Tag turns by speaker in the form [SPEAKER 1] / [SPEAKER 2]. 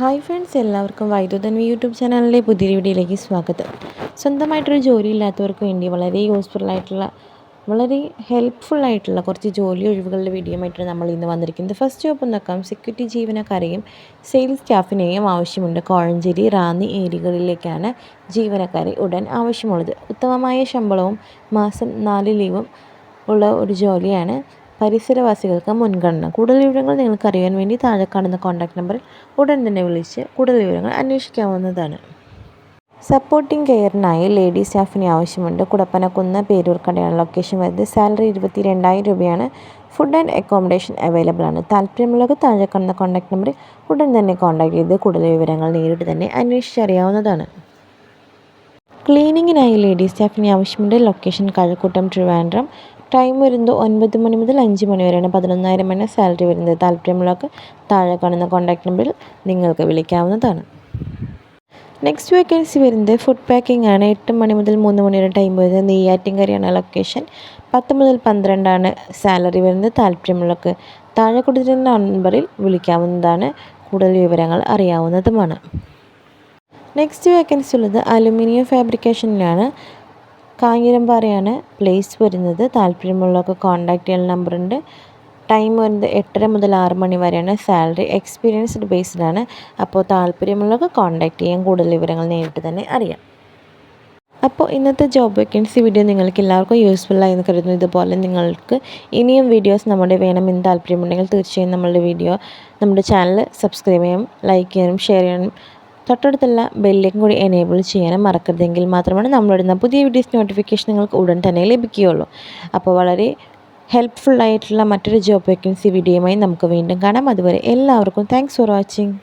[SPEAKER 1] Hi friends എല്ലാവർക്കും വൈദ്യുതൻ YouTube ചാനലിലെ പുതിയ വീഡിയോയിലേക്ക് സ്വാഗതം. സ്വന്തമായിട്ടൊരു ജോലി ഇല്ലാത്തവർക്ക് വേണ്ടി വളരെ യൂസ്ഫുൾ ആയിട്ടുള്ള വളരെ ഹെൽപ്ഫുൾ ആയിട്ടുള്ള കുറച്ച് ജോലി ഒഴിവുകളുടെ വീഡിയോ ആയിട്ടാണ് നമ്മൾ ഇന്ന് വന്നിരിക്കുന്നത്. ഫസ്റ്റ് ജോബ് നോക്കാം. സെക്യൂരിറ്റി ജീവനക്കാരെയും സെയിൽസ് സ്റ്റാഫിനെയും ആവശ്യമുണ്ട്. കോഴഞ്ചേരി റാന്നി ഏരിയകളിലേക്കാണ് ജീവനക്കാരെ ഉടൻ ആവശ്യമുള്ളത്. ഉത്തമമായ ശമ്പളവും മാസം നാല് ലീവും ഉള്ള ഒരു ജോലിയാണ് പരിസരവാസികൾക്ക് മുൻഗണന. കൂടുതൽ വിവരങ്ങൾ നിങ്ങൾക്ക് അറിയാൻ വേണ്ടി താഴെ കാണുന്ന കോൺടാക്ട് നമ്പറിൽ ഉടൻ തന്നെ വിളിച്ച് കൂടുതൽ വിവരങ്ങൾ അന്വേഷിക്കാവുന്നതാണ്. സപ്പോർട്ടിംഗ് കെയറിനായി ലേഡി സ്റ്റാഫിനെ ആവശ്യമുണ്ട്. കുടപ്പനക്കുന്ന് പേരൂർക്കടയാണ് ലൊക്കേഷൻ വരുന്നത്. സാലറി ഇരുപത്തി രണ്ടായിരം രൂപയാണ്. ഫുഡ് ആൻഡ് അക്കോമഡേഷൻ അവൈലബിൾ ആണ്. താല്പര്യമുള്ളവർക്ക് താഴെ കാണുന്ന കോൺടാക്ട് നമ്പറിൽ ഉടൻ തന്നെ കോൺടാക്ട് ചെയ്ത് കൂടുതൽ വിവരങ്ങൾ നേരിട്ട് തന്നെ അന്വേഷിച്ചറിയാവുന്നതാണ്. ക്ലീനിങ്ങിനായി ലേഡി സ്റ്റാഫിനെ ആവശ്യമുണ്ട്. ലൊക്കേഷൻ കഴക്കൂട്ടം ട്രിവാൻഡ്രം ടൈം വരുന്നത് ഒൻപത് മണി മുതൽ അഞ്ച് മണി വരെയാണ്. പതിനൊന്നായിരമാണ് സാലറി വരുന്നത്. താല്പര്യമുള്ളവർക്ക് താഴെ കാണുന്ന കോൺടാക്ട് നമ്പറിൽ നിങ്ങൾക്ക് വിളിക്കാവുന്നതാണ്. നെക്സ്റ്റ് വേക്കൻസി വരുന്നത് ഫുഡ് പാക്കിംഗ് ആണ്. എട്ട് മണി മുതൽ മൂന്ന് മണി വരെ ടൈം വരുന്നത്. നെയ്യാറ്റിൻകരയാണ് ലൊക്കേഷൻ പത്ത് മുതൽ പന്ത്രണ്ടാണ് സാലറി വരുന്നത്. താല്പര്യമുള്ളവർക്ക് താഴെ കൊടുത്തിരുന്ന നമ്പറിൽ വിളിക്കാവുന്നതാണ്. കൂടുതൽ വിവരങ്ങൾ അറിയാവുന്നതുമാണ്. നെക്സ്റ്റ് വേക്കൻസി ഉള്ളത് അലുമിനിയം ഫാബ്രിക്കേഷനിലാണ് കാഞ്ഞിരമ്പാറയാണ് പ്ലേസ് വരുന്നത്. താല്പര്യമുള്ളവർക്ക് കോൺടാക്ട് ചെയ്യാൻ നമ്പറുണ്ട് ടൈം വരുന്നത് എട്ടര മുതൽ ആറ് മണി വരെയാണ്. സാലറി എക്സ്പീരിയൻസ്ഡ് ബേസ്ഡാണ് അപ്പോൾ താല്പര്യമുള്ളവർക്ക് കോൺടാക്ട് ചെയ്യാൻ കൂടുതൽ വിവരങ്ങൾ നേരിട്ട് തന്നെ അറിയാം. അപ്പോൾ ഇന്നത്തെ ജോബ് വേക്കൻസി വീഡിയോ നിങ്ങൾക്ക് എല്ലാവർക്കും യൂസ്ഫുൾ ആയി എന്ന് കരുതുന്നു. ഇതുപോലെ നിങ്ങൾക്ക് ഇനിയും വീഡിയോസ് നമ്മുടെ വേണമെന്ന് താല്പര്യമുണ്ടെങ്കിൽ തീർച്ചയായും നമ്മളുടെ വീഡിയോ നമ്മുടെ ചാനൽ സബ്സ്ക്രൈബ് ചെയ്യാനും ലൈക്ക് ചെയ്യാനും ഷെയർ ചെയ്യാനും തൊട്ടടുത്തുള്ള ബെല്ലിലേക്കും കൂടി എനേബിൾ ചെയ്യാനും മറക്കരുതെങ്കിൽ മാത്രമാണ് നമ്മളിടുന്ന പുതിയ വീഡിയോസ് നോട്ടിഫിക്കേഷൻ നിങ്ങൾക്ക് ഉടൻ തന്നെ ലഭിക്കുകയുള്ളൂ. അപ്പോൾ വളരെ ഹെൽപ്ഫുൾ ആയിട്ടുള്ള മറ്റൊരു ജോബ് വേക്കൻസി വീഡിയോയുമായി നമുക്ക് വീണ്ടും കാണാം. അതുവരെ എല്ലാവർക്കും താങ്ക്സ് ഫോർ വാച്ചിങ്